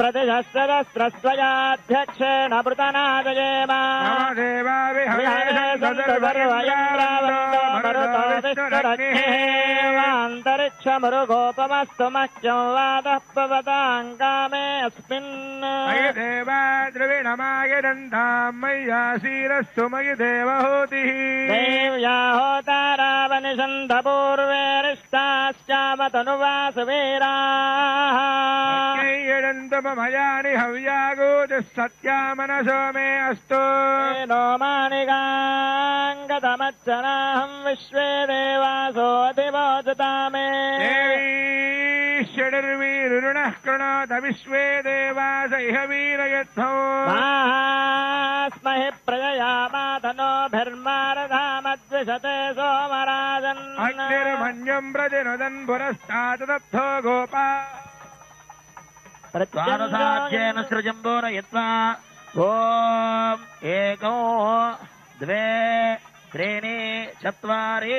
प्रतिशस्त्रस्त्रस्वयाध्यक्षेण पृतनादयेम अन्तरिक्षमरुगोपमस्तु मह्यं वादः पवताङ्गामे अस्मिन् देवा द्रविणमाय दन्तां मय्यासीरस्तु मयि देवहूतिः देव्या होतारावनिषन्धपूर्वेरिष्टाश्चामतनुवासुवीराः यदन्तमयानि हव्यागोतिः सत्या मनसो मे अस्तु। नो माणिकाङ्गतमच्चनाहं विश्वे देवासोऽधिवोचता मे षडिर्वीरुणः कृणोत विश्वे देवास इह वीरयद्धौ मास्महि प्रजया मातनोभिर्मारधामद्विषते सोमराजन् अग्निर्मन्यम् प्रतिनुदन् पुरस्तादप्थो गोपा द्वादशाध्येन सृजम्बोरयित्वा ॐ एकौ द्वे त्रीणि चत्वारि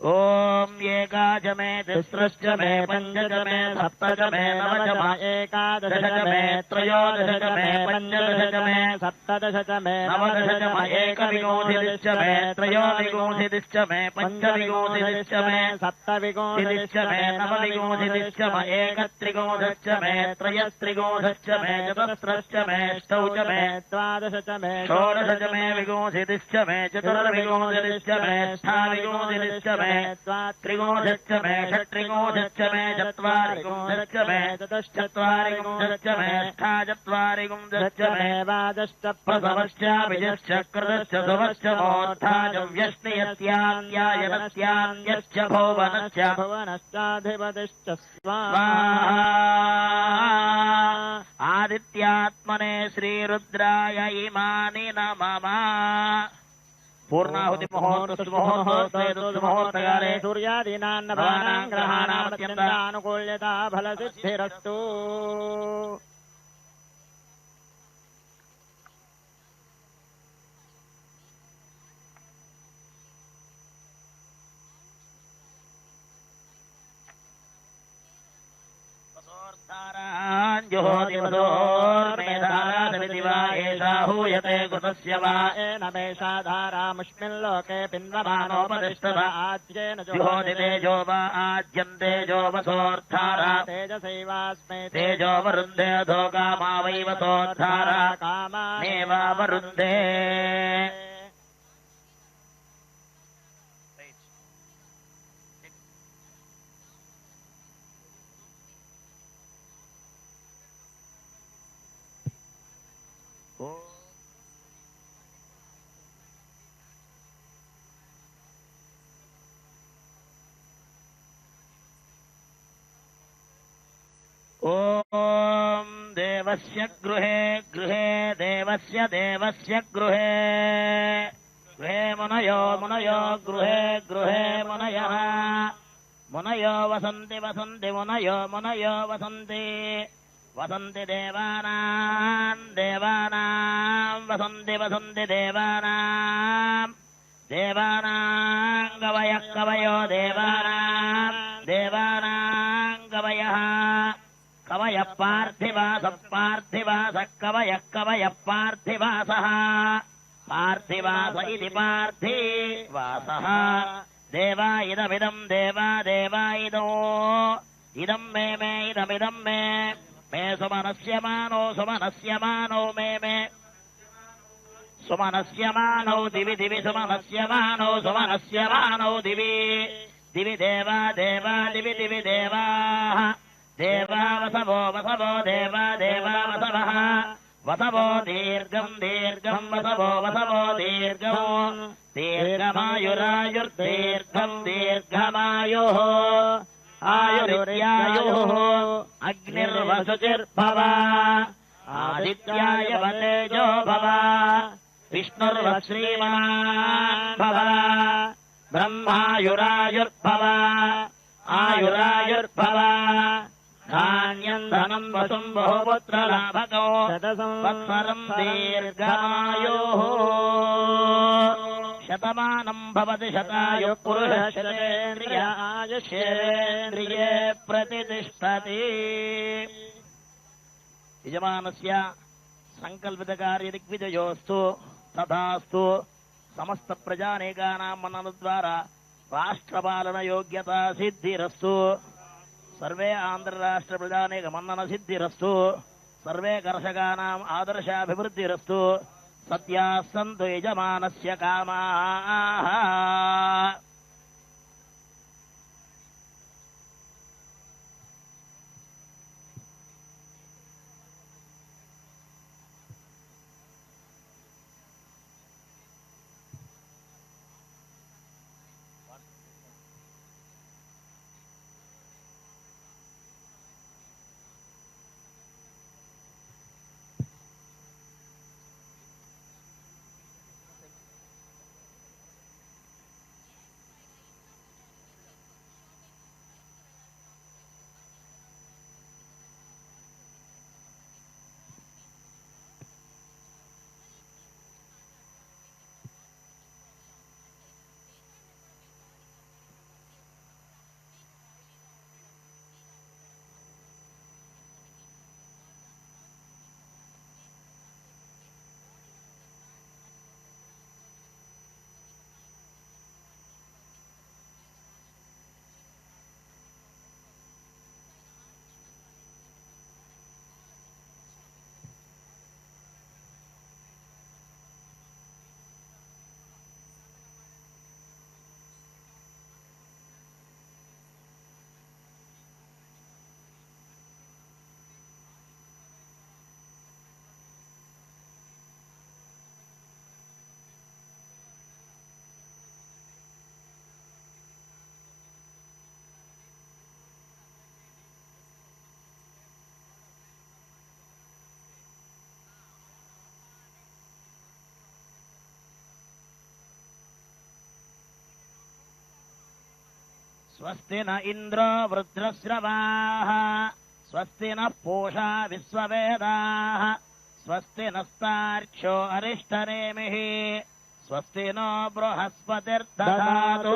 ओम एकाच मे तिस्रश्च मे पञ्चच मे सप्तच मे नवच मे एकादश मे त्रयोदश मे पञ्चदश मे सप्त नवदशत मे नवदशत मे एकविगोधिश्च मे त्रयोविगोधिश्च मे पञ्चविगोधिश्च मे सप्तविगोधिश्च मे नवविगोधिश्च म एकत्रिगोधश्च मे त्रयस्त्रिगोधश्च मे चतस्रश्च मे अष्टौ च मे द्वादश च च मे विगोधिश्च मे चतुर्विगोधिश्च मे स्थाविगोधिश्च मे त्रिगोधश्च मे षट्त्रिगोधश्च मे चत्वारिगोधश्च मे चतुश्चत्वारिगोधश्च मे ष्ठा चत्वारिगोधश्च मे वादश्च प्रथमश्चाभिजश्च कृतश्च सुवश्च मोर्थाजव्यश्नियस्यान्यायनस्यान्यश्च भुवनश्च भुवनश्चाधिपतिश्च आदित्यात्मने श्रीरुद्राय इमानि न मम पूर्णाहुति मुहूर्तमुहूर्तकाले सूर्यादीनान्नभानां ग्रहाणामत्यन्तानुकूल्यता फलसिद्धिरस्तु। कृतस्य वा। एन मेषा धारामुष्मिल्लोके पिन्वमानोपतिष्ठत आद्येन जुहोति तेजो वा आद्यं तेजो वसोद्धारा। तेजसैवास्मे तेजो वरुन्धे अधो कामा वै वसोद्धारा। कामा वरुन्धे। ॐ देवस्य गृहे गृहे देवस्य देवस्य गृहे। गृहे मुनयो मुनयो गृहे गृहे मुनयः। मुनयो वसन्ति वसन्ति मुनयो मुनयो वसन्ति। वसन्ति देवानाम् देवानाम् वसन्ति वसन्ति देवानाम् देवानाम् कवयः कवयो पार्थिवासः पार्थिवासः कवयः कवयः पार्थिवासः। पार्थिवास इति पार्थिवासः। देवा इदमिदम् देवा देवा इदो इदम् मे मे इदमिदम् मे। मे सुमनस्य मानो सुमनस्य मानो मे मे। सुमनस्य मानौ दिवि दिवि, सुमनस्य मानौ सुमनस्य मानौ दिवि। दिवि देवा देवा, दिवि दिवि देवाः। देवा वसवो देवा देवा वसवः दीर्घम् दीर्घम् वसवो वसवो दीर्घम् दीर्घमायुरायुर्दीर्घम् दीर्घमायुः। आयुरित्यायुः अग्निर्वसुचिर्भव। आदित्याय वतेजो भव। विष्णुर्वश्रीमान् भव ब्रह्मायुरायुर्भव। आयुरायुर्भव धान्यम् धनम् वसुम् बहुपुत्रलाभको वत्सरम् दीर्घायोः शतमानम् भवति शतायुः पुरुषः शतेन्द्रिय आयुष्येन्द्रिये प्रतितिष्ठति यजमानस्य सङ्कल्पितकार्यदिग्विजयोस्तु तथास्तु समस्तप्रजानेकानाम् मननद्वारा राष्ट्रपालनयोग्यता सिद्धिरस्तु ಸರ್ವೇ ಆಂಧ್ರರಾಷ್ಟ್ರಪ್ರಜಾನೇಕ ಮನ್ನನ ಸಿದ್ಧಿರಸ್ತು ಸರ್ವೇ ಕರ್ಷಕಾಂ ಆದರ್ಶಾಭಿವೃದ್ಧಿರಸ್ತು. ಸತ್ಯಾಸಂತು ಯಜಮಾನಸ್ಯ ಕಾಮಾ स्वस्ति न इन्द्रो वृद्रश्रवाः स्वस्ति नः पूषा विश्ववेदाः स्वस्ति नस्तार्क्ष्यो अरिष्टनेमिः स्वस्ति नो बृहस्पतिर्दधातु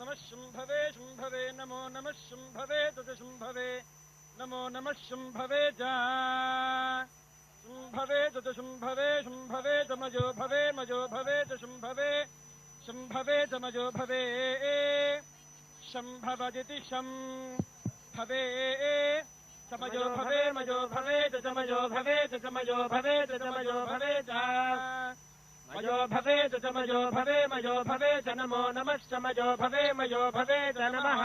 ॐ शुम्भवे शुम्भवे नमो नमः शुम्भवे तद शुम्भवे नमो नमः शुम्भवे च। शुम्भवे शुम्भवे शुम्भवे च मजो भवे मजो भवे च शुम्भवे शुम्भवे च मजो भवे। शम्भवदिति शम् भवे समजो भवे मजो भवे च समजो भवे च समजो भवे च समजो भवे च मयो भवे च मयो भवे मयो भवे च नमो नमश्च मयो भवे मयो भवे च नमः।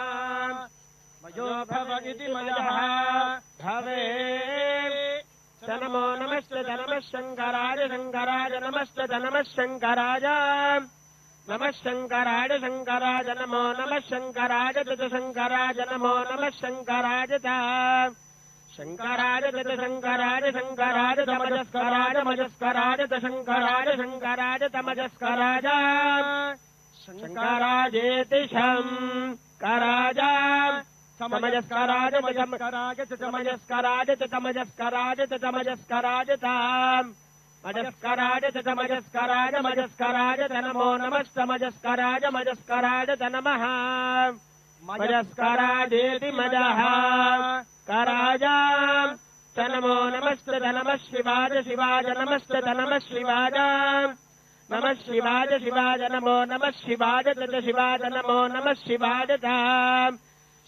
मयो भव इति मयः भवे च नमो नमश्च नमः शङ्कराय शङ्कराय नमश्च नमः शङ्कराय। नमः शङ्कराय शङ्कराय नमो नमः शङ्कराय च शङ्कराय नमो नमः शङ्कराय च शङ्कराय च शङ्कराय शङ्कराय तमजस्कराय मजस्कराय च शङ्कराय शङ्कराय तमजस्कराय शङ्कराजेति समजस्कराज मजस्कराज च चमजस्कराज च चमजस्कराज च चमजस्कराज ताम् मजस्कराज च चमजस्कराज मजस्कराज च नमो नमस्तमजस्कराज मजस्कराज च नमः मजस्कराजेति मजः कराजाम् च नमो नमस्त नमः शिवाज शिवाज नमस्त नमः शिवाज नमः शिवाज शिवाज नमो नमः शिवाज च शिवाज नमो नमः शिवाज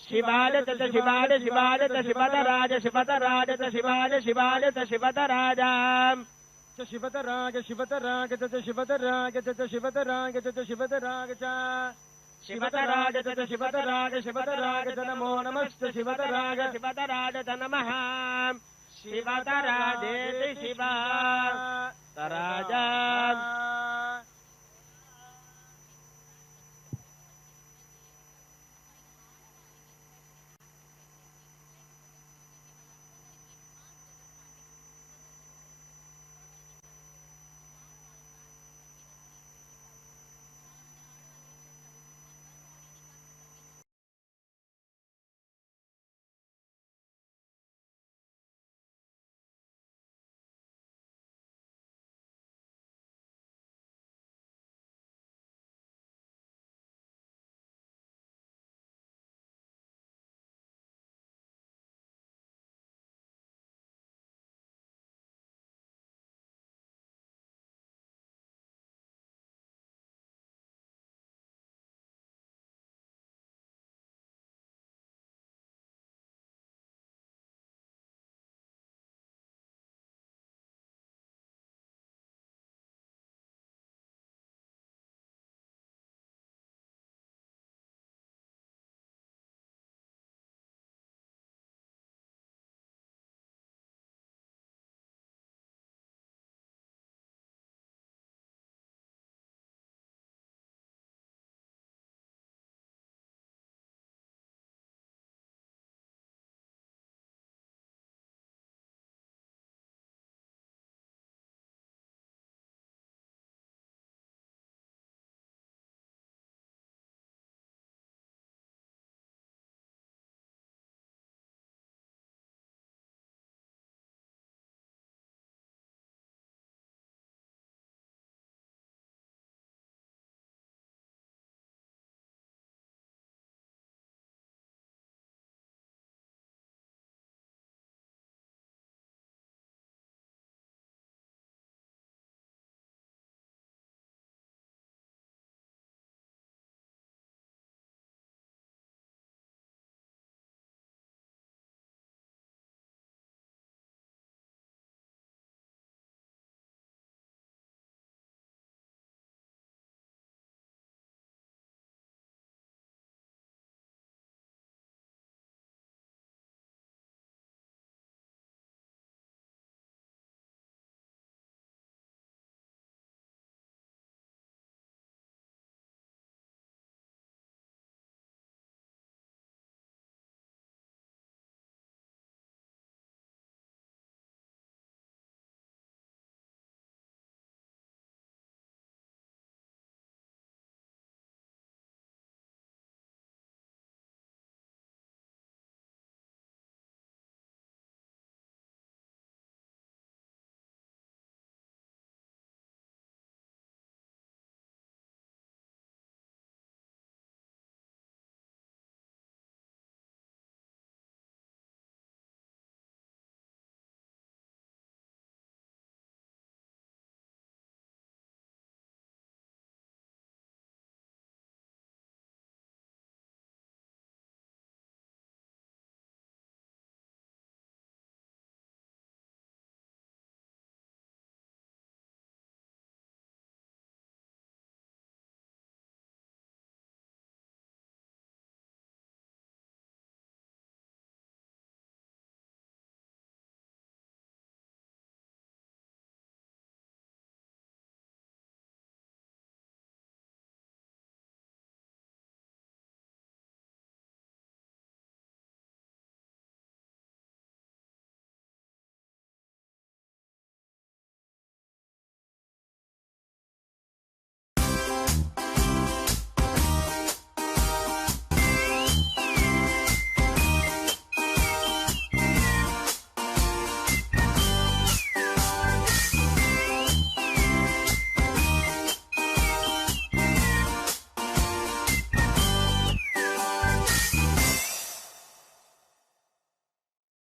शिवाज च शिवाज शिवाज च शिवतराज शिवतराज च शिवाज शिवाज च शिवतराजाम्। च शिवतराग शिवतराग च शिवतराग च शिवतराग च शिवतराग च शिवतराग च शिवतराग शिवतराग च नमो नमस्त शिवतराज। च नमः शिवतराजेति शिवा। तराजा